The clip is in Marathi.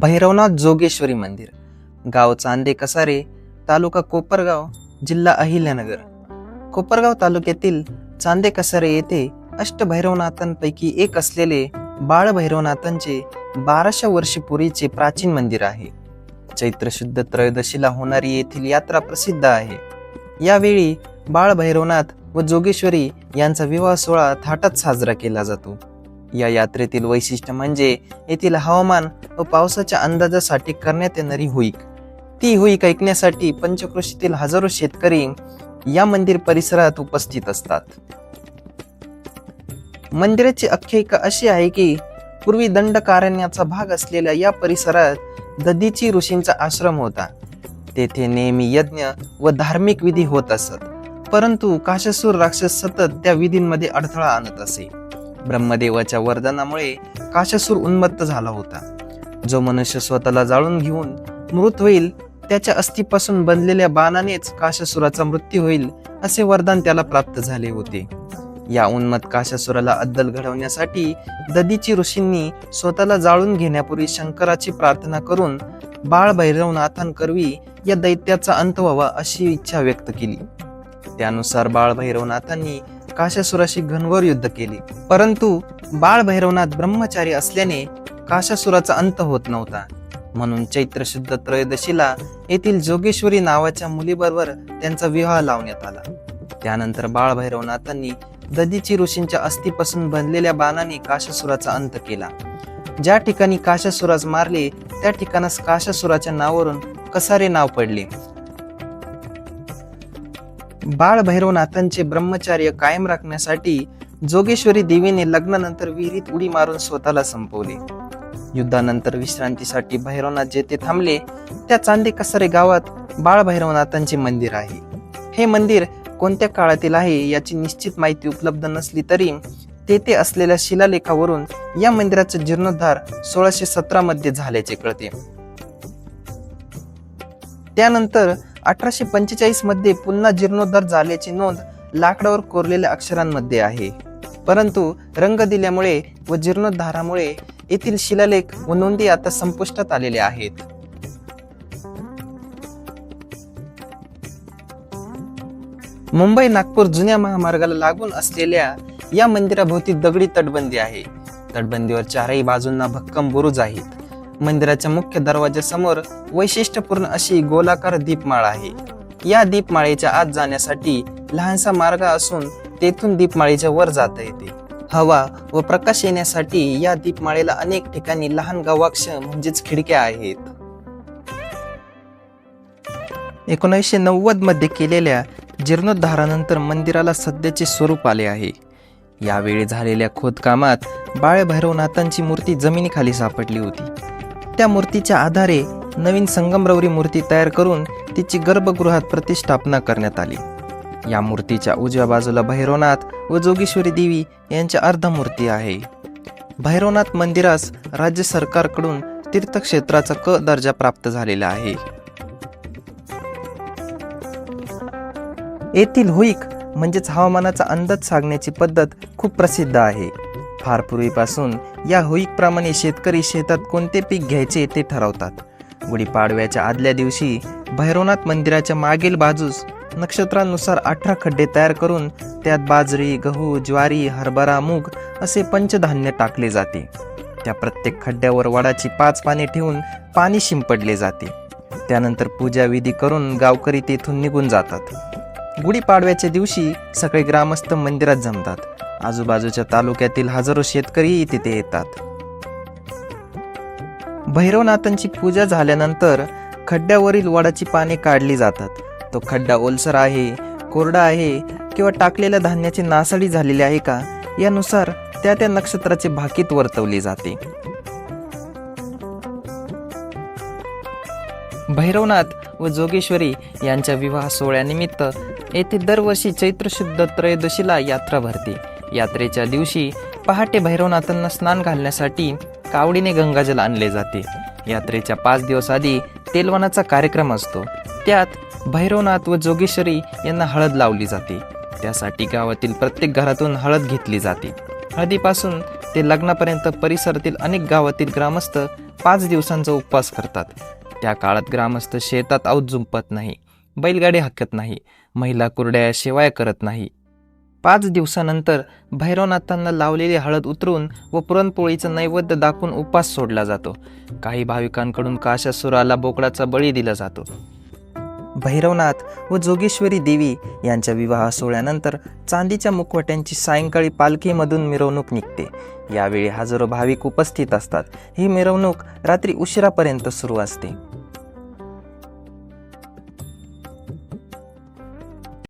भैरवनाथ जोगेश्वरी मंदिर. गाव चांदे कसारे तालुका कोपरगाव जिल्हा अहिल्यानगर. कोपरगाव तालुक्यातील चांदे कसारे येथे अष्टभैरवनाथांपैकी एक असलेले बाळभैरवनाथांचे बाराशे वर्षपूर्वीचे प्राचीन मंदिर आहे. चैत्र शुद्ध त्रयोदशीला होणारी येथील यात्रा प्रसिद्ध आहे. यावेळी बाळभैरवनाथ व जोगेश्वरी यांचा विवाह सोहळा थाटात साजरा केला जातो. या यात्रेतील वैशिष्ट्य म्हणजे येथील हवामान व पावसाच्या अंदाजासाठी करण्यात येणारी हुईक. ती हुईक ऐकण्यासाठी पंचक्रोशीतील हजारो शेतकरी या मंदिर परिसरात उपस्थित असतात. मंदिराची आख्यायिका अशी आहे की पूर्वी दंडकारण्याचा भाग असलेल्या या परिसरात ददीची ऋषींचा आश्रम होता. तेथे नेहमी यज्ञ व धार्मिक विधी होत असत परंतु काशसूर राक्षस सतत त्या विधींमध्ये अडथळा आणत असे. ब्रह्मदेवाच्या वरदानामुळे काशासूर उन्मत्त झाला होता. जो मनुष्य स्वतःला जाळून घेऊन मृत होईल त्याच्या अस्थिपासून बनलेल्या बाणानेच काशासुराचा मृत्यू होईल असे वरदान त्याला प्राप्त झाले होते. या उन्मत काशासुराला अद्दल घडवण्यासाठी ददीची ऋषींनी स्वतःला जाळून घेण्यापूर्वी शंकराची प्रार्थना करून बाळ भैरवनाथांकरवी या दैत्याचा अंत व्हावा अशी इच्छा व्यक्त केली. त्यानुसार बाळ भैरवनाथांनी काशासुराशी घनघोर युद्ध केले. परंतु बाळ भैरवनाथ ब्रह्मचारी असल्याने काशासुराचा अंत होत नव्हता. म्हणून चैत्र शुद्ध त्रयोदशीला येथील जोगेश्वरी नावाच्या मुलीबरोबर त्यांचा विवाह लावण्यात आला. त्यानंतर बाळ भैरवनाथांनी ददीची ऋषींच्या अस्थीपासून बनलेल्या बाणाने काशासुराचा अंत केला. ज्या ठिकाणी काशासुरास मारले त्या ठिकाणास काशासुराच्या नावावरून कसारे नाव पडले. बाळ भैरवनाथांचे ब्रह्मचार्य कायम राखण्यासाठी जोगेश्वरी देवीने लग्नानंतर विहिरीत उडी मारून स्वतःला संपवले. युद्धानंतर विश्रांतीसाठी भैरवनाथ जेथे थांबले त्या चांदे कसारे गावात बाळ भैरवनाथांचे मंदिर आहे. हे मंदिर कोणत्या काळातील आहे याची निश्चित माहिती उपलब्ध नसली तरी तेथे असलेल्या शिलालेखावरून या मंदिराचा जीर्णोद्धार सोळाशे सतरा मध्ये झाल्याचे कळते. त्यानंतर अठराशे पंचेचाळीसमध्ये पुन्हा जीर्णोद्धार झाल्याची नोंद लाकडावर कोरलेल्या अक्षरांमध्ये आहे. परंतु रंग दिल्यामुळे व जीर्णोद्धारामुळे येथील शिलालेख व नोंदी आता संपुष्टात आलेल्या आहेत. मुंबई नागपूर जुन्या महामार्गाला लागून असलेल्या या मंदिराभोवती दगडी तटबंदी आहे. तटबंदीवर चारही बाजूंना भक्कम बुरुज आहेत. मंदिराच्या मुख्य दरवाजासमोर वैशिष्ट्यपूर्ण अशी गोलाकार दीपमाळ आहे. या दीपमाळेच्या आत जाण्यासाठी लहानसा मार्ग असून तेथून दीपमाळेच्या वर जाता येते. हवा व प्रकाश येण्यासाठी या दीपमाळेला अनेक ठिकाणी लहान गवाक्ष म्हणजेच खिडक्या आहेत. एकोणीसशे नव्वदमध्ये केलेल्या जीर्णोद्धारानंतर मंदिराला सध्याचे स्वरूप आले आहे. यावेळी झालेल्या खोदकामात बाळ भैरवनाथांची मूर्ती जमिनीखाली सापडली होती. त्या मूर्तीच्या आधारे नवीन संगमरवरी मूर्ती तयार करून तिची गर्भगृहात प्रतिष्ठापना करण्यात आली. या मूर्तीच्या उजव्या बाजूला भैरवनाथ व जोगेश्वरी देवी यांच्या अर्धमूर्ती आहे. भैरवनाथ मंदिरास राज्य सरकारकडून तीर्थक्षेत्राचा क दर्जा प्राप्त झालेला आहे. येथील होईक म्हणजेच हवामानाचा अंदाज सांगण्याची पद्धत खूप प्रसिद्ध आहे. फार पूर्वीपासून या होईकप्रमाणे शेतकरी शेतात कोणते पीक घ्यायचे ते ठरवतात. गुढीपाडव्याच्या आदल्या दिवशी भैरवनाथ मंदिराच्या मागील बाजूस नक्षत्रानुसार अठरा खड्डे तयार करून त्यात बाजरी गहू ज्वारी हरभरा मूग असे पंचधान्य टाकले जाते. त्या प्रत्येक खड्ड्यावर वडाची पाच पाने ठेवून पाणी शिंपडले जाते. त्यानंतर पूजाविधी करून गावकरी तेथून निघून जातात. गुढीपाडव्याच्या दिवशी सगळे ग्रामस्थ मंदिरात जमतात. आजूबाजूच्या तालुक्यातील हजारो शेतकरीही तिथे येतात. भैरवनाथांची पूजा झाल्यानंतर खड्ड्यावरील वडाची पाने काढली जातात. तो खड्डा ओलसर आहे कोरडा आहे किंवा टाकलेल्या धान्याची नासाडी झालेली आहे का? यानुसार त्या त्या नक्षत्राचे भाकीत वर्तवली जाते. भैरवनाथ व जोगेश्वरी यांच्या विवाह सोहळ्यानिमित्त येथे दरवर्षी चैत्र शुद्ध त्रयोदशीला यात्रा भरते. यात्रेच्या दिवशी पहाटे भैरवनाथांना स्नान घालण्यासाठी कावडीने गंगाजल आणले जाते. यात्रेच्या पाच दिवस आधी तेलवनाचा कार्यक्रम असतो. त्यात भैरवनाथ व जोगेश्वरी यांना हळद लावली जाते. त्यासाठी गावातील प्रत्येक घरातून हळद घेतली जाते. हळदीपासून ते लग्नापर्यंत परिसरातील अनेक गावातील ग्रामस्थ पाच दिवसांचा उपवास करतात. त्या काळात ग्रामस्थ शेतात आऊत जुंपत नाही बैलगाडी हाकत नाही महिला कुरड्या शेवाया करत नाही. पाच दिवसानंतर भैरवनाथांना लावलेली हळद उतरून व पुरणपोळीचं नैवेद्य दाखवून उपवास सोडला जातो. काही भाविकांकडून काशासुराला बोकडाचा बळी दिला जातो. भैरवनाथ व जोगेश्वरी देवी यांच्या विवाह सोहळ्यानंतर चांदीच्या मुखवट्यांची सायंकाळी पालखीमधून मिरवणूक निघते. यावेळी हजारो भाविक उपस्थित असतात. ही मिरवणूक रात्री उशिरापर्यंत सुरू असते.